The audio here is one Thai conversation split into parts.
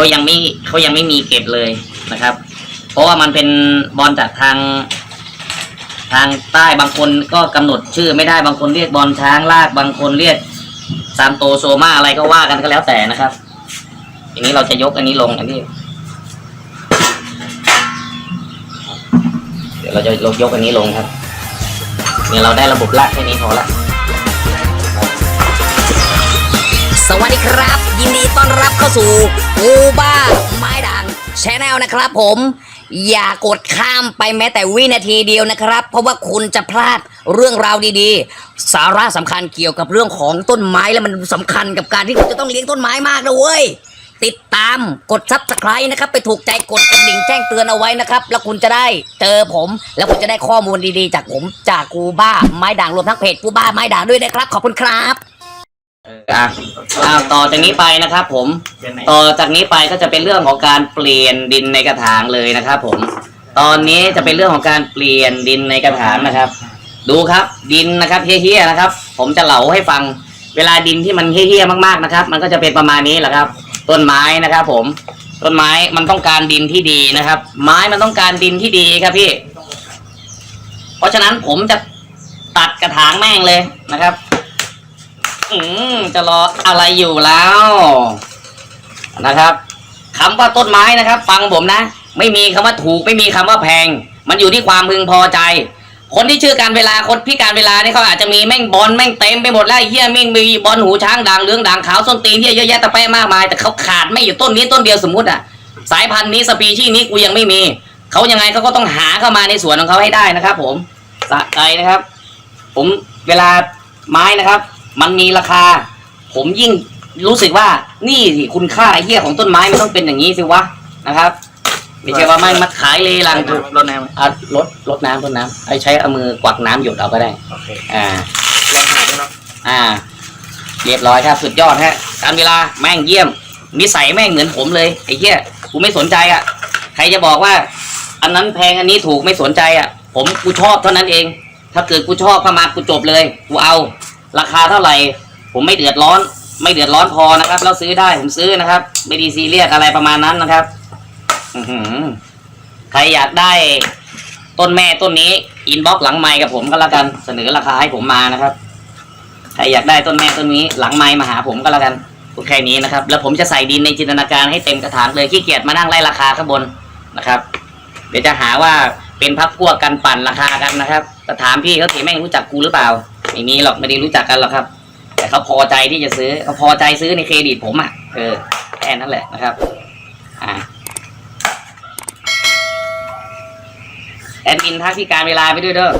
เขายังไม่เขายังไม่มีเก็บเลยนะครับ เพราะว่ามันเป็นบอลจากทาง ทางใต้บางคนก็กำหนดชื่อไม่ได้บางคนเรียกบอลช้างลากบางคนเรียกซามโตโซมาอะไรก็ว่ากันก็แล้วแต่นะครับทีนี้เราจะยกอันนี้ลงอันนี้เดี๋ยวเราจะยกอันนี้ลงครับเนี่ยเราได้ระบบลากแค่นี้พอละ สวัสดีครับ ยินดีต้อนรับเข้าสู่กูบ้าไม้ด่างชแนลนะครับผม อย่ากดข้ามไปแม้แต่วินาทีเดียวนะครับ เพราะว่าคุณจะพลาดเรื่องราวดีๆ สาระสำคัญเกี่ยวกับเรื่องของต้นไม้และมันสำคัญกับการที่คุณจะต้องเลี้ยงต้นไม้มากนะเว้ยติดตามกดซับสไครต์นะครับ ไปถูกใจกดกระดิ่งแจ้งเตือนเอาไว้นะครับ แล้วคุณจะได้เจอผม แล้วคุณจะได้ข้อมูลดีๆ จากผมจากกูบ้าไม้ด่างรวมทั้งเพจกูบ้าไม้ด่างด้วยนะครับ ขอบคุณครับ อะอ้าวต่อจากนี้ไปนะครับ ผม ต่อจากนี้ไปก็จะเป็นเรื่องของการเปลี่ยนดินในกระถางเลยนะครับ ผม ตอนนี้จะเป็นเรื่องของการเปลี่ยนดินในกระถางนะครับ ดูครับ ดินนะครับเฮี้ยๆนะครับ ผมจะเหลาให้ฟัง เวลาดินที่มันเฮี้ยๆมากๆนะครับ มันก็จะเป็นประมาณนี้แหละครับ ต้นไม้นะครับ ผม ต้นไม้มันต้องการดินที่ดีนะครับ ไม้มันต้องการดินที่ดีครับพี่ เพราะฉะนั้นผมจะตัดกระถางแม่งเลยนะครับ อืมจะรออะไรอยู่แล้ว นะครับคำว่าต้นไม้นะครับ ฟังผมนะ ไม่มีคำว่าถูก ไม่มีคำว่าแพง มันอยู่ที่ความพึงพอใจ คนที่ชื่อการเวลาคนพิการเวลานี่เขาอาจจะมีแม่งบอลแม่งเต็มไปหมดแล้วเฮียแม่งมีบอลหูช้างด่างเหลืองด่างขาวส้นตีนเฮียเยอะแยะตะแปะมากมาย แต่เขาขาดไม่อยู่ต้นนี้ต้นเดียวสมมติอะ สายพันธุ์นี้สปีชีส์นี้กูยังไม่มีเขายังไงเขาก็ต้องหาเข้ามาในสวนของเขาให้ได้นะครับ ผมสะใจนะครับ ผมเวลาไม้นะครับ มันมีราคา ผมยิ่งรู้สึกว่านี่สิคุณค่าไอ้เหี้ยของต้นไม้มันต้องเป็นอย่างนี้สิวะนะครับ ไม่ใช่ว่าไม่มาขายเลยลังถูกรถน้ำอะลดลดน้ำลดน้ำไอ้ใช้เอามือกวักน้ำหยดเอาก็ได้ โอเคอ่า ลองถ่ายดูเนาะอ่า เรียบร้อยครับสุดยอดฮะการเวลาแม่งเยี่ยม นิสัยแม่งเหมือนผมเลยไอ้เหี้ยกูไม่สนใจอะใครจะบอกว่า อันนั้นแพงอันนี้ถูกไม่สนใจอะ ผมกูชอบเท่านั้นเอง ถ้าเกิดกูชอบเข้ามากูจบเลยกูเอา ราคาเท่าไหร่ ผมไม่เดือดร้อน ไม่เดือดร้อนพอนะครับแล้วซื้อได้ผมซื้อนะครับ ไม่ดีซีเรียสอะไรประมาณนั้นนะครับอืใครอยากได้ต้นแม่ต้นนี้อินบ็อกหลังไมค์กับผมก็แล้วกัน เสนอราคาให้ผมมานะครับใครอยากได้ต้นแม่ต้นนี้หลังไมค์มาหาผมก็แล้วกันพูดแค่นี้นะครับ แล้วผมจะใส่ดินในจินตนาการให้เต็มกระถางเลยขี้เกียจมานั่งไล่ราคาข้างบนนะครับ เดี๋ยวจะหาว่าเป็นพักพวกกันปั่นราคากันนะครับแต่ถามพี่เขาถีแม่งรู้จักกูหรือเปล่า ไม่มีหรอกไม่ได้รู้จักกันหรอกครับ แต่เขาพอใจที่จะซื้อเขาพอใจซื้อในเครดิตผมอะเออแค่นั้นแหละนะครับอ่าแอดมินทักพี่การเวลาไปด้วยเด้อ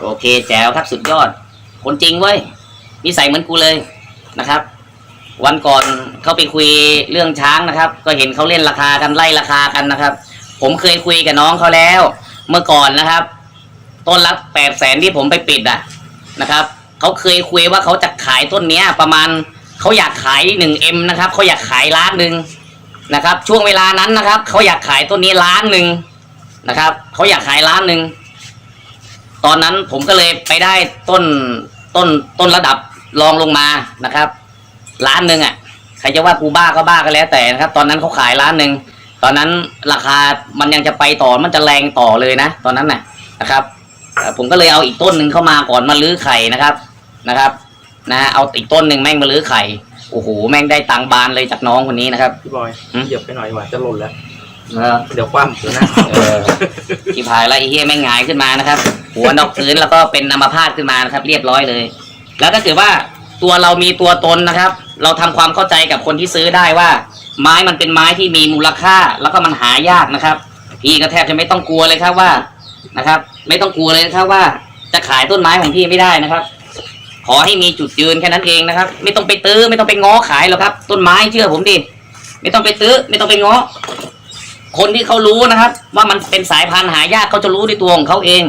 โอเคแจ๋วครับสุดยอด คนจริงเว้ยนิสัยเหมือนกูเลยนะครับ วันก่อนเขาไปคุยเรื่องช้างนะครับ ก็เห็นเขาเล่นราคากันไล่ราคากันนะครับ ผมเคยคุยกับน้องเขาแล้ว เมื่อก่อนนะครับ ต้นละแปดแสนที่ผมไปปิดอะนะครับเขาเคยคุยว่าเขาจะขายต้นเนี้ย ประมาณเขาอยากขายหนึ่งเอ็มนะครับเขาอยากขายล้านหนึ่งนะครับ ช่วงเวลานั้นนะครับเขาอยากขายต้นนี้ล้านหนึ่งนะครับเขาอยากขายล้านหนึ่งตอนนั้นผมก็เลยไปได้ต้นต้นต้นระดับรองลงมานะครับล้านหนึ่งอะใครจะว่ากูบ้าก็บ้าก็แล้วแต่นะครับ ตอนนั้นเขาขายล้านหนึ่งตอนนั้นราคามันยังจะไปต่อมันจะแรงต่อเลยนะ ตอนนั้นน่ะนะครับ ผมก็เลยเอาอีกต้นหนึ่งเข้ามาก่อนมาลื้อไข่นะครับนะครับ นะเอาอีกต้นหนึ่งแม่งมาลื้อไข่โอ้โหแม่งได้ตังค์บานเลยจากน้องคนนี้นะครับ พี่บอยหืมเหยียบไปหน่อยว่ะจะหล่นแล้วเออเดี๋ยวคว่ำเดี๋ยวนะเออ ที่พายแล้วไอ้เฮียแม่งหงายขึ้นมานะครับ หัวนอกพื้นแล้วก็เป็นอัมพาตขึ้นมานะครับ เรียบร้อยเลย แล้วถ้าเกิดว่าตัวเรามีตัวตนนะครับ เราทำความเข้าใจกับคนที่ซื้อได้ว่า ไม้มันเป็นไม้ที่มีมูลค่า แล้วก็มันหายากนะครับ พี่ก็แทบจะไม่ต้องกลัวเลยครับว่านะครับ ไม่ต้องกลัวเลยนะครับว่าจะขายต้นไม้ของพี่ไม่ได้นะครับ ขอให้มีจุดยืนแค่นั้นเองนะครับ ไม่ต้องไปตื้อไม่ต้องไปง้อขายหรอกครับ ต้นไม้เชื่อผมดิไม่ต้องไปตื้อไม่ต้องไปง้อคนที่เขารู้นะครับ ว่ามันเป็นสายพันธุ์หายากเขาจะรู้ในตัวของเขาเอง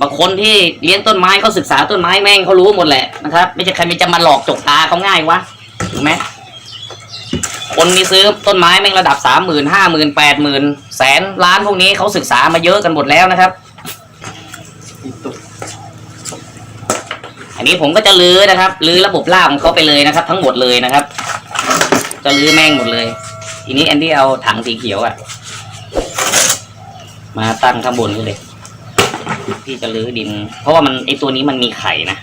บางคนที่เลี้ยงต้นไม้เขาศึกษาต้นไม้แม่งเขารู้หมดแหละนะครับ ไม่ใช่ใครมันจะมาหลอกจกตาเขาง่ายวะถูกไหมคนที่ซื้อต้นไม้แม่งระดับสามหมื่นห้าหมื่นแปดหมื่นแสนล้านพวกนี้เขาศึกษามาเยอะกันหมดแล้วนะครับ นนี้ผมก็จะลื้อนะครับลื้อระบบล่าของเขาไปเลยนะครับ ทั้งหมดเลยนะครับ จะรื้อแม่งหมดเลย ทีนี้แอนดี้เอาถังสีเขียวอะมาตั้งข้างบนนี่เลยที่จะรื้อดิน เพราะว่ามันไอตัวนี้มันมีไข่นะ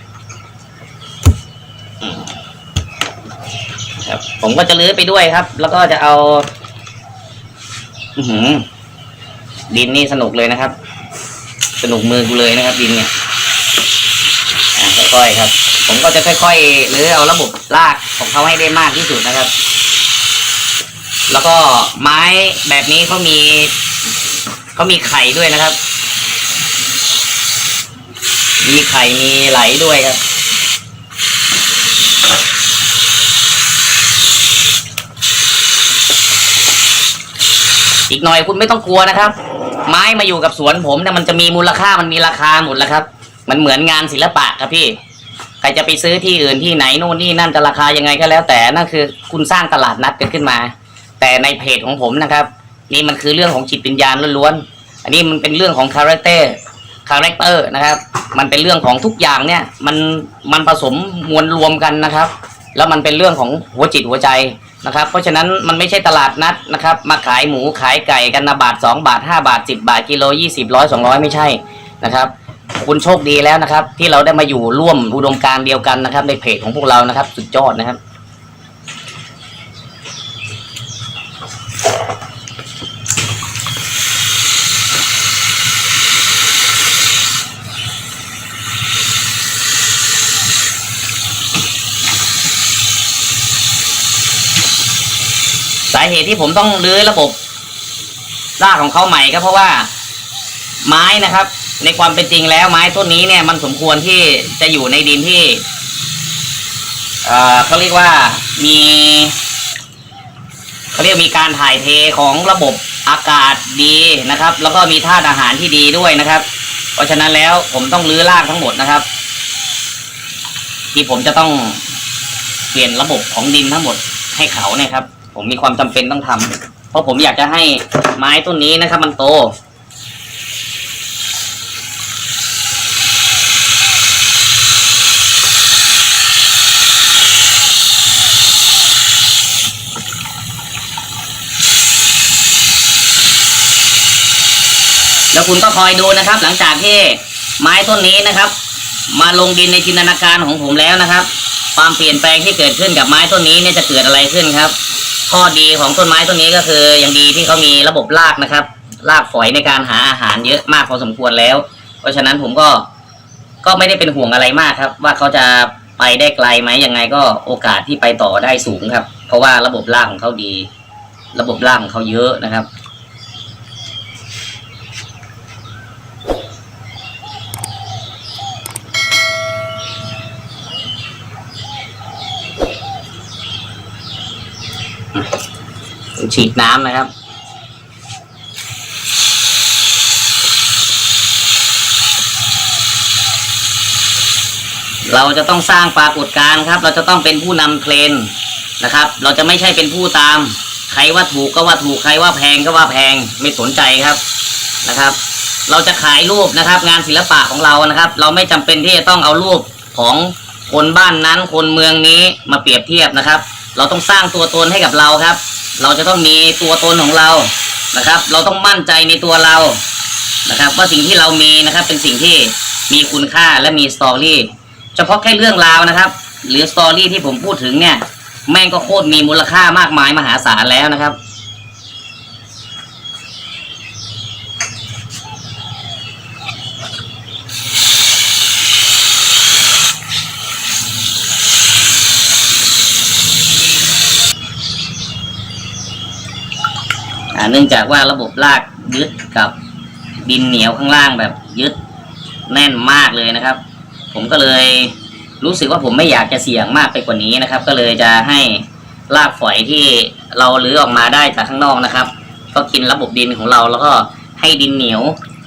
ครับ ผมก็จะรื้อไปด้วยครับ แล้วก็จะเอาอืดินนี่สนุกเลยนะครับ สนุกมือกูเลยนะครับ ดินเนี่ย ค่อยๆครับ ผมก็จะค่อยๆหรือเอาระบบลากของเขาให้ได้มากที่สุดนะครับ แล้วก็ไม้แบบนี้เขามีเขามีไข่ด้วยนะครับ มีไข่มีไหลด้วยครับอีกหน่อยคุณไม่ต้องกลัวนะครับ ไม้มาอยู่กับสวนผมเนี่ยมันจะมีมูลค่ามันมีราคาหมดแล้วครับ มันเหมือนงานศิลปะครับพี่ ใครจะไปซื้อที่อื่นที่ไหนโน่นนี่นั่นจะราคายังไงก็แล้ว แต่นั่นคือคุณสร้างตลาดนัดกันขึ้นมา แต่ในเพจของผมนะครับ นี่มันคือเรื่องของจิตวิญญาณล้วนๆอันนี้มันเป็นเรื่องของคาแรคเตอร์คาแรคเตอร์นะครับ มันเป็นเรื่องของทุกอย่างเนี่ย มันมันผสมมวลรวมกันนะครับ แล้วมันเป็นเรื่องของหัวจิตหัวใจนะครับ เพราะฉะนั้นมันไม่ใช่ตลาดนัดนะครับ มาขายหมูขายไก่กันนะบาทสองบาทห้าบาทสิบบาทกิโลยี่สิบร้อยสองร้อยไม่ใช่นะครับ คุณโชคดีแล้วนะครับ ที่เราได้มาอยู่ร่วมอุดมการเดียวกันนะครับ ในเพจของพวกเรานะครับ สุดยอดนะครับ สาเหตุที่ผมต้องรื้อระบบรากของเขาใหม่ก็เพราะว่า ไม้นะครับ ในความเป็นจริงแล้วไม้ต้นนี้เนี่ย มันสมควรที่จะอยู่ในดินที่เอ่อเขาเรียกว่ามีเขาเรียกมีการถ่ายเทของระบบอากาศดีนะครับ แล้วก็มีธาตุอาหารที่ดีด้วยนะครับ เพราะฉะนั้นแล้วผมต้องรื้อรากทั้งหมดนะครับ ที่ผมจะต้องเปลี่ยนระบบของดินทั้งหมดให้เขาเนี่ยครับ ผมมีความจำเป็นต้องทำเพราะผมอยากจะให้ไม้ต้นนี้นะครับ มันโต แล้วคุณก็คอยดูนะครับ หลังจากที่ไม้ต้นนี้นะครับ มาลงดินในจินตนาการของผมแล้วนะครับ ความเปลี่ยนแปลงที่เกิดขึ้นกับไม้ต้นนี้เนี่ยจะเกิดอะไรขึ้นครับ ข้อดีของต้นไม้ต้นนี้ก็คืออย่างดีที่เขามีระบบรากนะครับรากฝอยในการหาอาหารเยอะมากพอสมควรแล้ว เพราะฉะนั้นผมก็ก็ไม่ได้เป็นห่วงอะไรมากครับ ว่าเขาจะไปได้ไกลไหมยังไงก็โอกาสที่ไปต่อได้สูงครับ เพราะว่าระบบรากของเขาดี ระบบรากของเขาเยอะนะครับ ฉีดน้ำนะครับ เราจะต้องสร้างปรากฏการณ์ครับ เราจะต้องเป็นผู้นำเทรนด์นะครับ เราจะไม่ใช่เป็นผู้ตาม ใครว่าถูกก็ว่าถูกใครว่าแพงก็ว่าแพงไม่สนใจครับนะครับ เราจะขายรูปนะครับ งานศิลปะของเรานะครับ เราไม่จำเป็นที่จะต้องเอารูปของคนบ้านนั้นคนเมืองนี้มาเปรียบเทียบนะครับ เราต้องสร้างตัวตนให้กับเราครับ เราจะต้องมีตัวตนของเรานะครับ เราต้องมั่นใจในตัวเรานะครับว่าสิ่งที่เรามีนะครับเป็นสิ่งที่มีคุณค่าและมีสตอรี่เฉพาะแค่เรื่องราวนะครับ หรือสตอรี่ที่ผมพูดถึงเนี่ยแม่งก็โคตรมีมูลค่ามากมายมหาศาลแล้วนะครับ เนื่องจากว่าระบบรากยึดกับดินเหนียวข้างล่างแบบยึดแน่นมากเลยนะครับ ผมก็เลยรู้สึกว่าผมไม่อยากจะเสี่ยงมากไปกว่านี้นะครับ ก็เลยจะให้รากฝอยที่เราลื้อออกมาได้จากข้างนอกนะครับ ก็กินระบบดินของเราแล้วก็ให้ดินเหนียว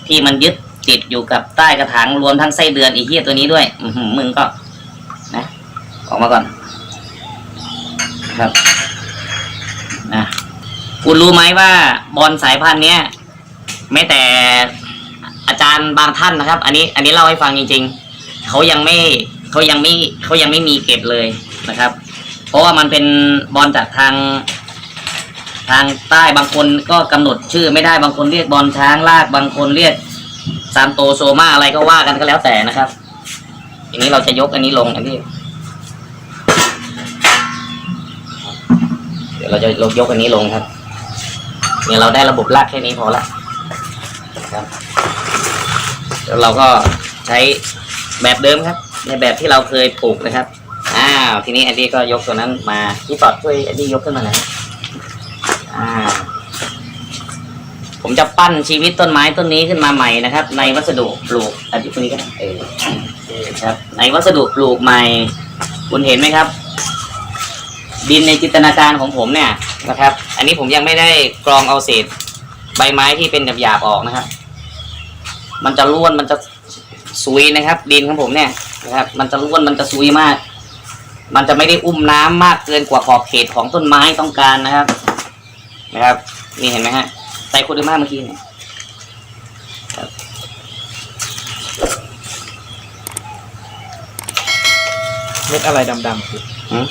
ที่มันยึดติดอยู่กับใต้กระถางรวมทั้งไส้เดือนอีเหี้ยตัวนี้ด้วย อืมึงก็นะออกมาก่อนครับ คุณรู้ไหมว่าบอลสายพันธุ์เนี้ยแม้แต่อาจารย์บางท่านนะครับ อันนี้ อันนี้เล่าให้ฟังจริง ๆเขายังไม่เขายังไม่เขายังไม่มีเก็บเลยนะครับ เพราะว่ามันเป็นบอลจากทาง ทางใต้บางคนก็กำหนดชื่อไม่ได้บางคนเรียกบอลช้างลากบางคนเรียกซานโตโซมาอะไรก็ว่ากันก็แล้วแต่นะครับทีนี้เราจะยกอันนี้ลงอันนี้เดี๋ยวเราจะลงยกอันนี้ลงครับ เนี่ยเราได้ระบบลากแค่นี้พอละครับแล้วเราก็ใช้แบบเดิมครับ ในแบบที่เราเคยปลูกนะครับอ้าวทีนี้อันนี้ก็ยกตัวนั้นมาพี่ปอดช่วยอันนี้ยกขึ้นมาหน่อยอ่าผมจะปั้นชีวิตต้นไม้ต้นนี้ขึ้นมาใหม่นะครับ ในวัสดุปลูกอันนี้ตัวนี้ก็ได้เออเออครับ ในวัสดุปลูกใหม่ คุณเห็นไหมครับ ดินในจินตนาการของผมเนี่ย นะครับ อันนี้ผมยังไม่ได้กรองเอาเศษใบไม้ที่เป็นหยาบๆออกนะครับ มันจะร่วนมันจะซุยนะครับ ดินของผมเนี่ยนะครับ มันจะร่วนมันจะซุยมาก มันจะไม่ได้อุ้มน้ำมากเกินกว่าขอบเขตของต้นไม้ต้องการนะครับ นะครับ นี่เห็นไหมฮะไตโคเดอร์มาเมื่อกี้เนี่ยเม็ดอะไรดำๆคือหืม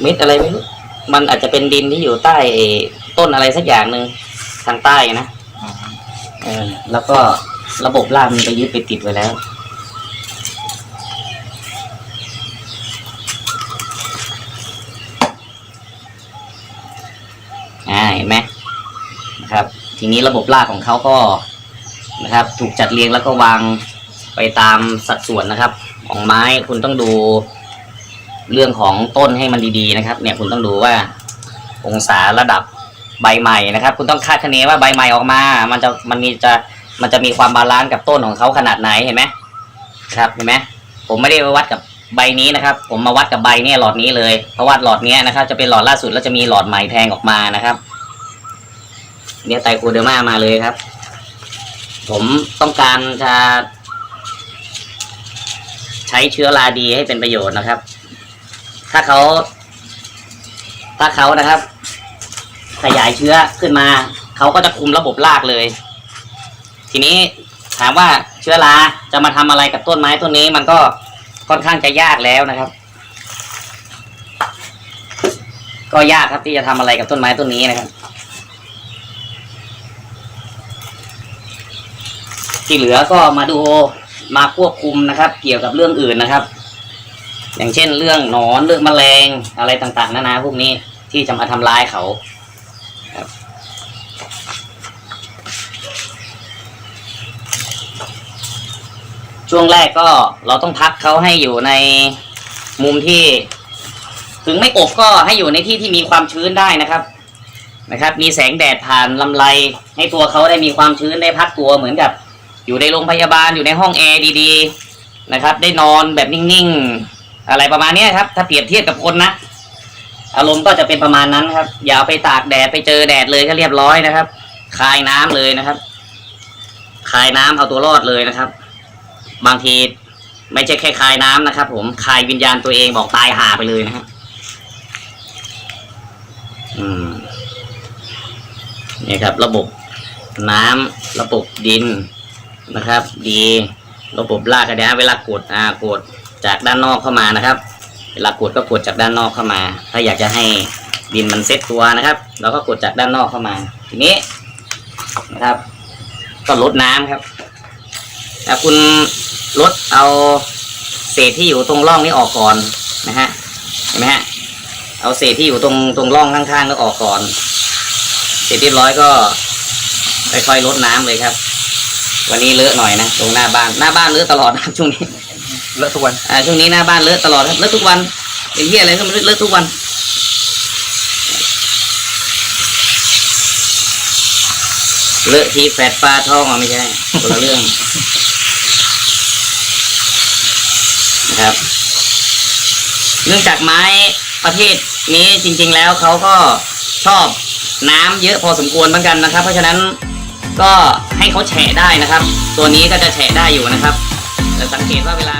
เม็ดอะไรไม่รู้ มันอาจจะเป็นดินที่อยู่ใต้ต้นอะไรสักอย่างหนึ่งทางใต้นะเออแล้วก็ระบบรามันไปยึดไปติดไว้แล้วเห็นไหมนะครับ ทีนี้ระบบรากของเขาก็นะครับ ถูกจัดเรียงแล้วก็วางไปตามสัดส่วนนะครับ ของไม้คุณต้องดู เรื่องของต้นให้มันดีๆนะครับ เนี่ยคุณต้องดูว่าองศาระดับใบใหม่นะครับ คุณต้องคาดคะเนว่าใบใหม่ออกมา มันจะมันมีจะมันจะมีความบาลานซ์กับต้นของเขาขนาดไหนเห็นไหมครับเห็นไหมผมไม่ได้ไปวัดกับใบนี้นะครับ ผมมาวัดกับใบเนี่ยหลอดนี้เลยเพราะว่าหลอดเนี้ยนะครับ จะเป็นหลอดล่าสุดแล้วจะมีหลอดใหม่แทงออกมานะครับ เนี่ยไตโคเดอร์มามาเลยครับ ผมต้องการจะใช้เชื้อราดีให้เป็นประโยชน์นะครับ ถ้าเขา ถ้าเขานะครับ ขยายเชื้อขึ้นมา เขาก็จะคุมระบบรากเลย ทีนี้ถามว่าเชื้อราจะมาทำอะไรกับต้นไม้ต้นนี้ มันก็ค่อนข้างจะยากแล้วนะครับ ก็ยากครับที่จะทำอะไรกับต้นไม้ต้นนี้นะครับ ที่เหลือก็มาดูมาควบคุมนะครับ เกี่ยวกับเรื่องอื่นนะครับ อย่างเช่นเรื่องหนอนเรื่องแมลงอะไรต่างๆนานาพวกนี้ที่จะมาทำร้ายเขาครับช่วงแรกก็เราต้องพักเขาให้อยู่ในมุมที่ ถึงไม่อบก็ให้อยู่ในที่ที่มีความชื้นได้นะครับนะครับ มีแสงแดดผ่านลำไรให้ตัวเขาได้มีความชื้นได้พักตัวเหมือนกับ อยู่ในโรงพยาบาลอยู่ในห้องแอร์ดี ๆ นะครับ ได้นอนแบบนิ่ง ๆ อะไรประมาณนี้ครับ ถ้าเปรียบเทียบกับคนนะอารมณ์ก็จะเป็นประมาณนั้นครับ อย่าไปตากแดดไปเจอแดดเลยก็เรียบร้อยนะครับ คายน้ำเลยนะครับ คายน้ำเอาตัวรอดเลยนะครับ บางทีไม่ใช่แค่คายน้ำนะครับ ผมคายวิญญาณตัวเองบอกตายหาไปเลยนะฮะอืมนี่ครับ ระบบน้ำระบบดินนะครับ ดี ระบบลากกระดาเวลากดอ่ากด จากด้านนอกเข้ามานะครับ เวลากดก็กดจากด้านนอกเข้ามา ถ้าอยากจะให้ดินมันเซ็ตตัวนะครับเราก็กดจากด้านนอกเข้ามา ทีนี้นะครับ ก็ลดน้ำครับแต่คุณลดเอาเศษที่อยู่ตรงร่องนี้ออกก่อนนะฮะเห็นไหมฮะเอาเศษที่อยู่ตรงตรงร่องข้างๆแล้วออกก่อน เสร็จเรียบร้อยก็ค่อยๆลดน้ำเลยครับ วันนี้เลอะหน่อยนะตรงหน้าบ้านหน้าบ้านเลอะตลอดนะช่วงนี้ เลอะทุกวันอ่าช่วงนี้หน้าบ้านเลอะตลอดครับเลอะทุกวันเป็นที่อะไรก็ม่รู้เลอะทุกวันเลอะทีแฟดปลาทองอะไม่ใช่คนละเรื่องนะครับ เนื่องจากไม้ประเภทนี้จริง ๆ แล้วเขาก็ชอบน้ำเยอะพอสมควรเหมือนกันนะครับ เพราะฉะนั้นก็ให้เขาแฉะได้นะครับ ตัวนี้ก็จะแฉะได้อยู่นะครับแต่สังเกตว่าเวลา